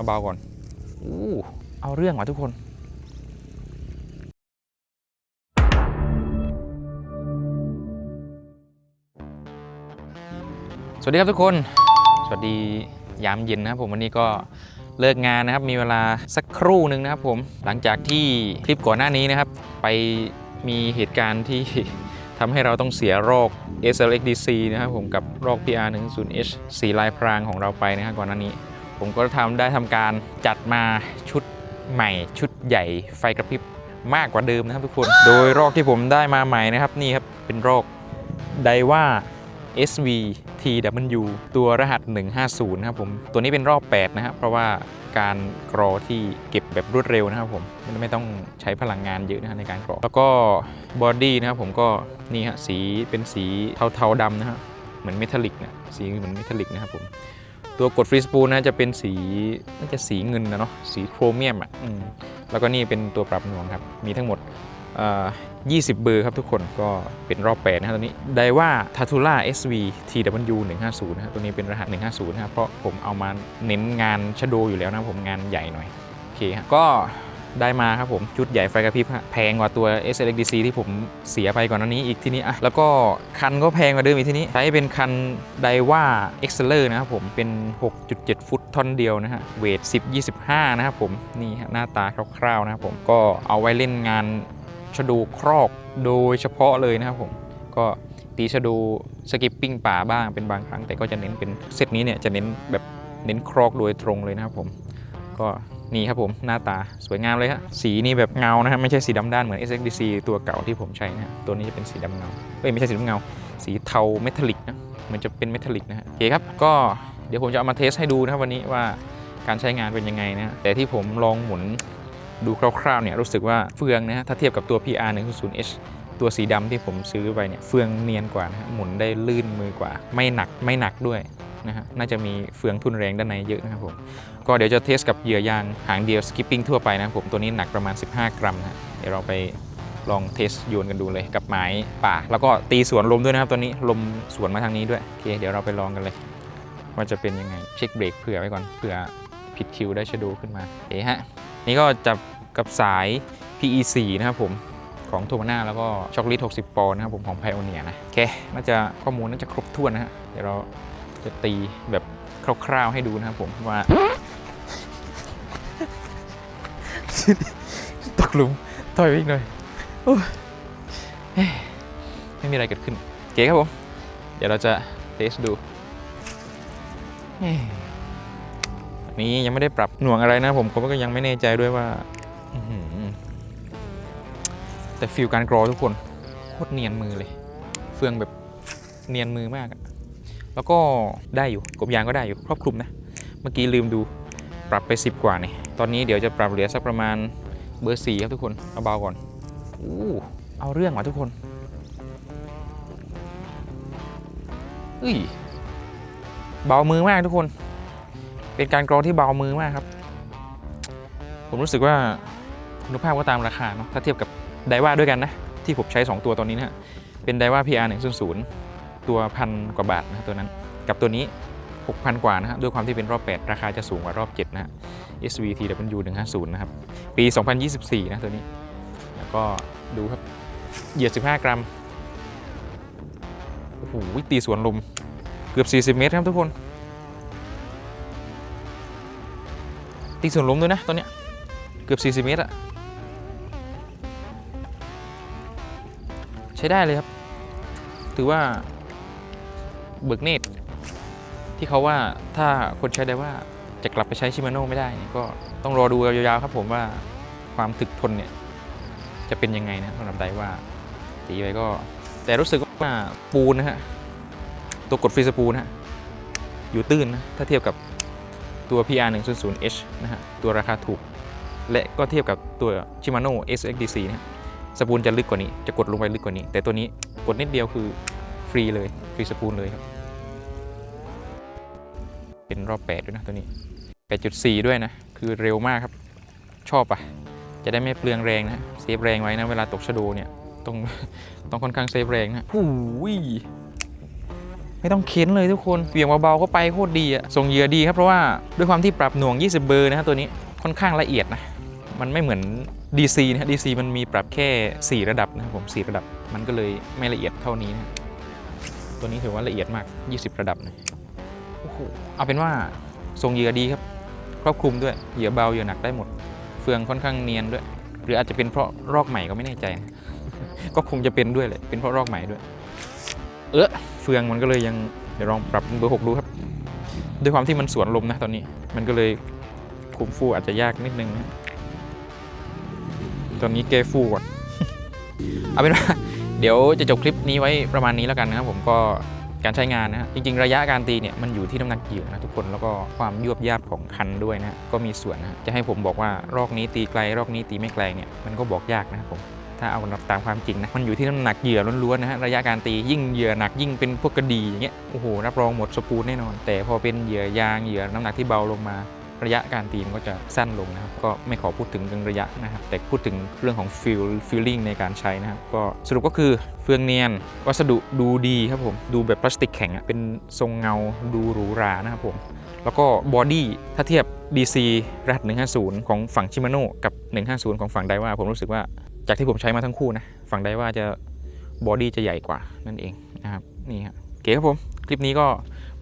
เอาเบาก่อนอู้เอาเรื่องว่ะทุกคนสวัสดีครับทุกคน สวัสดียามเย็นนะครับผมวันนี้ก็เลิกงานนะครับ มีเวลาสักครู่หนึ่งนะครับผมหลังจากที่คลิปก่อนหน้านี้นะครับ ไปมีเหตุการณ์ที่ทำให้เราต้องเสียโรค SLXDC นะครับผมกับโรค PR10H สีลายพรางของเราไปนะครับก่อนหน้านี้ ผมก็ทำได้ทำการจัดมาชุดใหม่ ชุดใหญ่ไฟกระพริบมากกว่าเดิมนะครับทุกคน โดยโรคที่ผมได้มาใหม่นะครับนี่ครับเป็นโรคไดว่า SV TW ตัวรหัส 150 นะครับผม ตัวนี้เป็นรอบ 8 นะครับ เพราะว่าการกรอที่เก็บแบบรวดเร็วนะครับผมไม่ไม่ต้องใช้พลังงานเยอะนะฮะในการกรอ แล้วก็บอดี้นะครับผมก็นี่ฮะสีเป็นสีเทาๆดำนะฮะเหมือนเมทัลลิกนะสีเหมือนเมทัลลิกนะครับผม ตัวกดฟรีสปูลนะจะเป็นสีน่าจะสีเงินนะเนาะสีโครเมียมอะอืมแล้วก็นี่เป็นตัวปรับหน่วงครับ มีทั้งหมดเอ่อ20 เบอร์ครับทุกคนก็เป็นรอบ8นะครับตัวนี้ไดว่า Tatula SV TW 150นะครับตัวนี้เป็นรหัส 150นะครับเพราะผมเอามาเน้นงานชโดอยู่แล้วนะผมงานใหญ่หน่อย โอเคฮะก็ ได้มาครับผม ชุดใหญ่ไฟกระพริบฮะแพงกว่าตัว SLXDC ที่ผมเสียไปก่อนหน้านี้อีกทีนี้อะแล้วก็คันก็แพงกว่าเดิมอีกทีนี้ ใช้เป็นคันไดว่า e x c e l e r นะครับผมเป็น 6.7 ฟุตท่อนเดียวนะฮะเวท10 25 นะครับผมนี่ฮะหน้าตาคร่าวๆนะครับผมก็เอาไว้เล่นงานชะดูครอกโดยเฉพาะเลยนะครับผมก็ตีชะดูสกิปปิ้งป่าบ้างเป็นบางครั้ง แต่ก็จะเน้นเป็นเซตนี้เนี่ยจะเน้นแบบเน้นครอกโดยตรงเลยนะครับผมก็ นี่ครับผมหน้าตาสวยงามเลยฮะสีนี่แบบเงานะฮะไม่ใช่สีดำด้านเหมือน SXDC ตัวเก่าที่ผมใช้นะฮะตัวนี้จะเป็นสีดำเงาเอ้ยไม่ใช่สีดำเงา สีเทาเมทัลลิกนะเหมือนจะเป็นเมทัลลิกนะฮะโอเคครับก็เดี๋ยวผมจะเอามาเทสให้ดูนะครับวันนี้ว่าการใช้งานเป็นยังไงนะฮะแต่ที่ผมลองหมุนดูคร่าวๆเนี่ยรู้สึกว่าเฟืองนะฮะถ้าเทียบกับตัว PR 100H ตัวสีดำที่ผมซื้อไปเนี่ยเฟืองเนียนกว่านะฮะหมุนได้ลื่นมือกว่า ไม่หนักไม่หนักด้วย นะฮะน่าจะมีเฟืองทุนแรงด้านในเยอะนะครับผมก็เดี๋ยวจะเทสกับเหยื่อยางหางเดียวสกิปปิ้งทั่วไปนะครับผมตัวนี้หนักประมาณ 15 กรัมนะเดี๋ยวเราไปลองเทสโยนกันดูเลยกับไม้ป่า แล้วก็ตีสวนลมด้วยนะครับ ตัวนี้ลมสวนมาทางนี้ด้วยโอเคเดี๋ยวเราไปลองกันเลย ว่าจะเป็นยังไงเช็คเบรกเผื่อไว้ก่อนเผื่อผิดคิวได้ชะดูขึ้นมาเอ๊ะฮะนี่ก็จับกับสาย PE4 นะครับผมของโทมาน่าแล้วก็ช็อกลิต60 ปอนด์นะครับผมของไพโอเนียนะโอเคน่าจะข้อมูลน่าจะครบถ้วนนะฮะเดี๋ยวเรา จะตีแบบคร่าวๆให้ดูนะครับผมว่า ตกหลุมถอยไปอีกหน่อยโอ้ยเฮ้ยไม่มีอะไรเกิดขึ้นโอเคครับผม เดี๋ยวเราจะเทสดูเฮ้ยอันนี้ยังไม่ได้ปรับหน่วงอะไรนะผมผมก็ยังไม่แน่ใจด้วยว่าอื้อหือแต่ฟิลการกรอทุกคนโคตรเนียนมือเลย เฟืองแบบเนียนมือมากอะ แล้วก็ได้อยู่กบยางก็ได้อยู่ครอบคลุมนะ เมื่อกี้ลืมดูปรับไป 10 กว่านี่ตอนนี้เดี๋ยวจะปรับเหลือสักประมาณเบอร์สี่ครับทุกคนเอาเบาก่อนอู้เอาเรื่องว่ะทุกคนเอ้ยเบามือมากทุกคน เป็นการกรองที่เบามือมากครับ ผมรู้สึกว่าคุณภาพก็ตามราคาเนาะถ้าเทียบกับไดว่าด้วยกันนะ ที่ผมใช้ 2 ตัวตอนนี้นะฮะเป็นไดว่า PR 100 ตัวพันกว่าบาทนะตัวนั้น กับตัวนี้ 6,000 กว่านะฮะด้วยความที่เป็นรอบ 8 ราคาจะสูงกว่ารอบ 7 นะฮะ SVTW 150นะครับ ปี 2024 นะตัวนี้ แล้วก็ดูครับ เหยียด 15 กรัม โอ้โห ตีสวนลม เกือบ 40 เมตรครับทุกคน ตีสวนลมด้วยนะตอนเนี้ย เกือบ 40 เมตรอะใช้ได้เลยครับ ถือว่า เบิกเนตรที่เขาว่าถ้าคนใช้ได้ว่าจะกลับไปใช้ชิมาโน่ไม่ได้เนี่ยก็ต้องรอดูยาวๆครับผมว่าความถึกทนเนี่ยจะเป็นยังไงนะสำหรับไดว่าตีไปก็ แต่รู้สึกว่าปูนนะฮะตัวกดฟรีสปูนนะฮะอยู่ตื้นนะถ้าเทียบกับตัว PR 100H นะฮะตัวราคาถูก และก็เทียบกับตัว Shimano SXDC นะฮะสปูนจะลึกกว่านี้จะกดลงไปลึกกว่านี้ แต่ตัวนี้กดนิดเดียวคือ ฟรีเลย ฟรีสปูนเลยครับ เป็นรอบ 8 ด้วยนะตัวนี้ 8.4 ด้วยนะ คือเร็วมากครับ ชอบอะ จะได้ไม่เปลืองแรงนะ เซฟแรงไว้นะ เวลาตกชะโดเนี่ย ต้องต้องค่อนข้างเซฟแรงนะหูยไม่ต้องเค้นเลยทุกคนเบี่ยงเบาๆก็ไปโคตรดีอะทรงเหยื่อดีครับ เพราะว่าด้วยความที่ปรับหน่วง 20 เบอร์นะครับตัวนี้ค่อนข้างละเอียดนะ มันไม่เหมือน DC นะฮะ DC มันมีปรับแค่ 4 ระดับนะครับผม 4 ระดับ มันก็เลยไม่ละเอียดเท่านี้นะ ตัวนี้ถือว่าละเอียดมาก 20 ระดับนะโอ้โหเอาเป็นว่าทรงเหยื่อดีครับ ครอบคลุมด้วยเหยื่อเบาเหยื่อหนักได้หมด เฟืองค่อนข้างเนียนด้วย หรืออาจจะเป็นเพราะรอกใหม่ก็ไม่แน่ใจนะก็คงจะเป็นด้วยแหละเป็นเพราะรอกใหม่ด้วย เออเฟืองมันก็เลยยังเดี๋ยวลองปรับเบอร์หกดูครับ ด้วยความที่มันสวนลมนะตอนนี้มันก็เลยคุมฟูอาจจะยากนิดนึงนะตอนนี้เกฟูก่อนเอาเป็นว่า เดี๋ยวจะจบคลิปนี้ไว้ประมาณนี้แล้วกันนะครับผมก็การใช้งานนะฮะจริงๆ ระยะการตีเนี่ยมันอยู่ที่น้ำหนักเหยื่อนะทุกคนแล้วก็ความยวบยาบของคันด้วยนะก็มีส่วนนะจะให้ผมบอกว่ารอกนี้ตีไกลรอกนี้ตีไม่ไกลเนี่ยมันก็บอกยากนะครับผมถ้าเอาตามความจริงนะมันอยู่ที่น้ำหนักเหยื่อล้วนๆนะฮะระยะการตียิ่งเหยื่อหนักยิ่งเป็นพวกกระดีอย่างเงี้ยโอ้โหรับรองหมดสปูนแน่นอน แต่พอเป็นเหยื่อยางเหยื่อน้ำหนักที่เบาลงมา ระยะการตีมก็จะสั้นลงนะครับก็ไม่ขอพูดถึงเรื่องระยะนะครับแต่พูดถึงเรื่องของฟิลฟิลลิ่งในการใช้นะครับก็สรุปก็คือเฟืองเนียน วัสดุดูดีครับผมดูแบบพลาสติกแข็งอะเป็นทรงเงาดูหรูหรานะครับผมแล้วก็บอดี้ถ้าเทียบ DC รหัส 150 ของฝั่งชิมาโน่กับ 150 ของฝั่งไดว่าผมรู้สึกว่าจากที่ผมใช้มาทั้งคู่นะฝั่งไดว่าจะบอดี้จะใหญ่กว่านั่นเองนะครับนี่ครับโอเคครับผม คลิปนี้ก็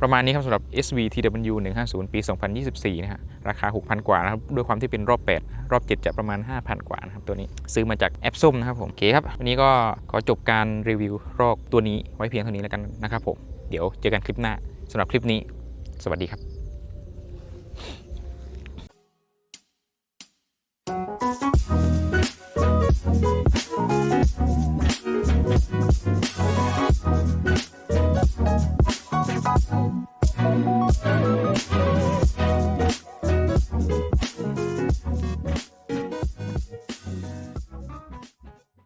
ประมาณนี้ครับสำหรับ SVTW 150 ปี 2024 นะฮะ ราคา 6,000 กว่านะครับ ด้วยความที่เป็นรอบ 8 รอบ 7 จะประมาณ 5,000 กว่านะครับ ตัวนี้ซื้อมาจากแอปส้มนะครับผมโอเคครับ วันนี้ก็ขอจบการรีวิวรอกตัวนี้ไว้เพียงเท่านี้แล้วกันนะครับผม เดี๋ยวเจอกันคลิปหน้าสำหรับคลิปนี้ สวัสดีครับ